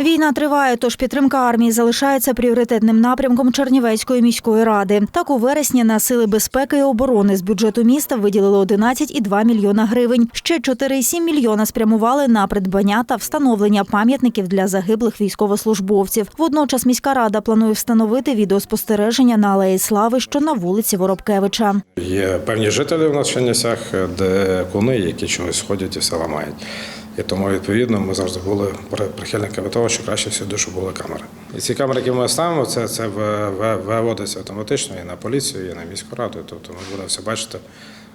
Війна триває, тож підтримка армії залишається пріоритетним напрямком Чернівецької міської ради. Так у вересні на сили безпеки і оборони з бюджету міста виділили 11,2 мільйона гривень. Ще 4,7 мільйона спрямували на придбання та встановлення пам'ятників для загиблих військовослужбовців. Водночас міська рада планує встановити відеоспостереження на алеї слави, що на вулиці Воробкевича. Є певні жителі в Чернівцях, де куни, які чогось ходять і все ламають. І тому, відповідно, ми завжди були прихильниками того, що краще всюди, щоб були камери. І ці камери, які ми ставимо, це, це виводиться автоматично і на поліцію, і на міську раду. Тобто ми будемо все бачити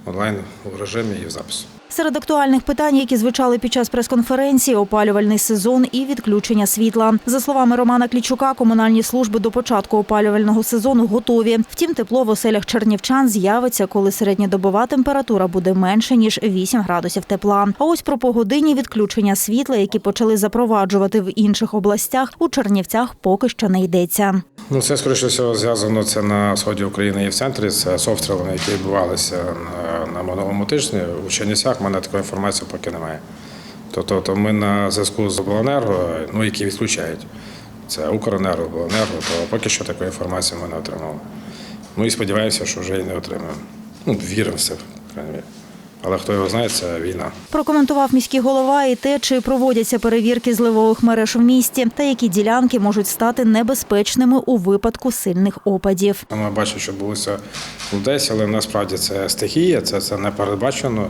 онлайн у режимі і в запису. Серед актуальних питань, які звучали під час прес-конференції, опалювальний сезон і відключення світла. За словами Романа Клічука, комунальні служби до початку опалювального сезону готові. Втім, тепло в оселях чернівчан з'явиться, коли середньодобова температура буде менше ніж 8 градусів тепла. А ось про погодинні відключення світла, які почали запроваджувати в інших областях, у Чернівцях поки що не йдеться. Ну, це, скоріше всього, зв'язано це на сході України і в центрі. Це з обстрілами, які відбувалися на, на минулому тижні. У Чернівцях в мене такої інформації поки немає. Тобто то ми на зв'язку з обленерго, ну, які відключають. Це Укренерго, обленерго, то поки що такої інформації ми не отримали. Ну і сподіваюся, що вже і не отримаємо. Ну, віримо в це, в крайній мірі. Але хто його знає, це війна. Прокоментував міський голова і те, чи проводяться перевірки зливових мереж в місті, та які ділянки можуть стати небезпечними у випадку сильних опадів. Ми бачимо, що булося десь, але насправді це стихія, це, це не передбачено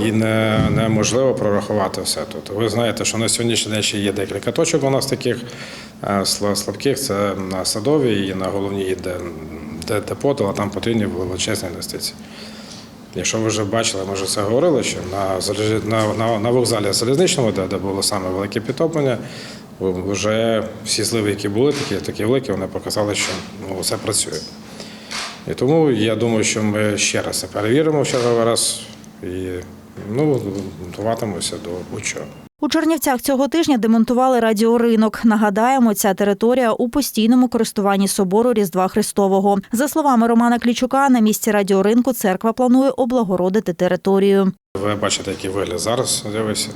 і не, неможливо прорахувати все. Тобто ви знаєте, що на сьогоднішній день ще є декілька точок у нас таких е, слабких. Це на садовій і на головній, де, де депо, але там потрібні величезні інвестиції. Якщо ви вже бачили, ми вже це говорили, що на, на, на, на вокзалі залізничному, де, де було саме велике підтоплення, вже всі зливи, які були такі, такі великі, вони показали, що ну, все працює. І тому я думаю, що ми ще раз це перевіримо в черговий раз і ну, готуватимемося до будь-чого. У Чернівцях цього тижня демонтували радіоринок. Нагадаємо, ця територія у постійному користуванні собору Різдва Христового. За словами Романа Клічука, на місці радіоринку церква планує облагородити територію. Ви бачите, який вигляд зараз з'явився.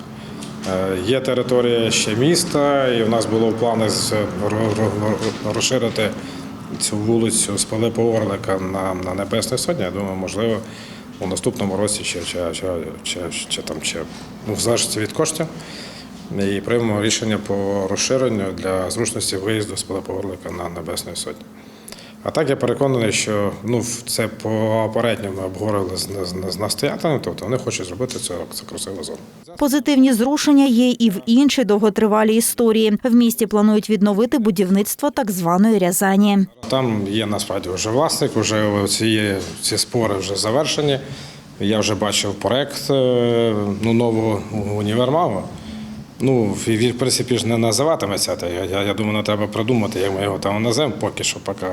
Е, Є територія ще міста, і в нас було в планах розширити цю вулицю з Пилипа Орлика на, Небесну Сотню. Я думаю, можливо, у наступному році чи, чи, чи, чи, чи, там, чи ну, в залежності від коштів. І приймемо рішення по розширенню для зручності виїзду з Пилипа на Небесну Сотню. А так я переконаний, що ну, це попередньо ми обговорили з, з, з настоятелем, тобто вони хочуть зробити це, це красиву зону. Позитивні зрушення є і в іншій довготривалій історії. В місті планують відновити будівництво так званої Рязані. Там є насправді вже власник, вже ці, ці спори вже завершені. Я вже бачив проект е, ну, нового універмагу. Ну, він, в принципі, ж не називатиметься. Та я, я, я думаю, не треба придумати, як ми його там назвемо, поки що поки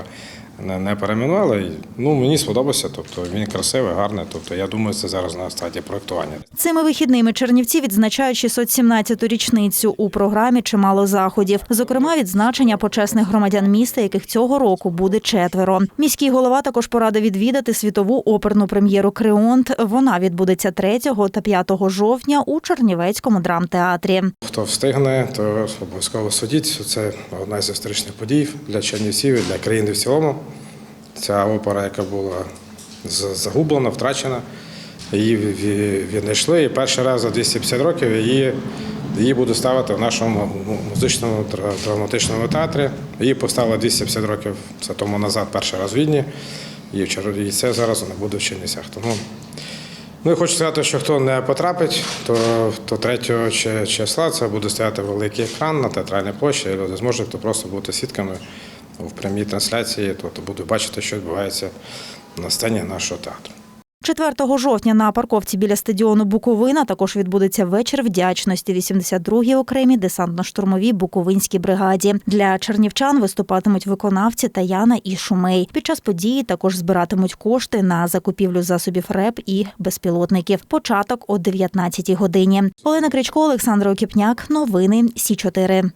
не, перейменували. Ну, мені сподобався, тобто він красивий, гарний. Тобто, я думаю, це зараз на стадії проектування. Цими вихідними Чернівці відзначають 617-ту річницю у програмі чимало заходів. Зокрема, відзначення почесних громадян міста, яких цього року буде четверо. Міський голова також порадив відвідати світову оперну прем'єру Креонт. Вона відбудеться 3 та 5 жовтня у Чернівецькому драмтеатрі. Хто встигне, то обов'язково судіть. Це одна з історичних подій для Чернівців і для країни в цілому. Ця опера, яка була загублена, втрачена, її ві- ві- віднайшли. І перший раз за 250 років її, її будуть ставити в нашому музичному драматичному театрі. Її поставили 250 років тому назад, перший раз в Відні. І це зараз вона буде в Чернівцях. Тому Ну і хочу сказати, що хто не потрапить, то, то 3 числа це буде стояти великий екран на театральній площі, і люди зможуть просто бути свідками в прямій трансляції, тобто будуть бачити, що відбувається на сцені нашого театру. 4 жовтня на парковці біля стадіону Буковина також відбудеться вечір вдячності 82-й окремій десантно-штурмовій Буковинській бригаді. Для чернівчан виступатимуть виконавці Таяна і Шумей. Під час події також збиратимуть кошти на закупівлю засобів РЕП і безпілотників. Початок о 19-й годині. Олена Кричко, Олександр Окіпняк. Новини Сі 4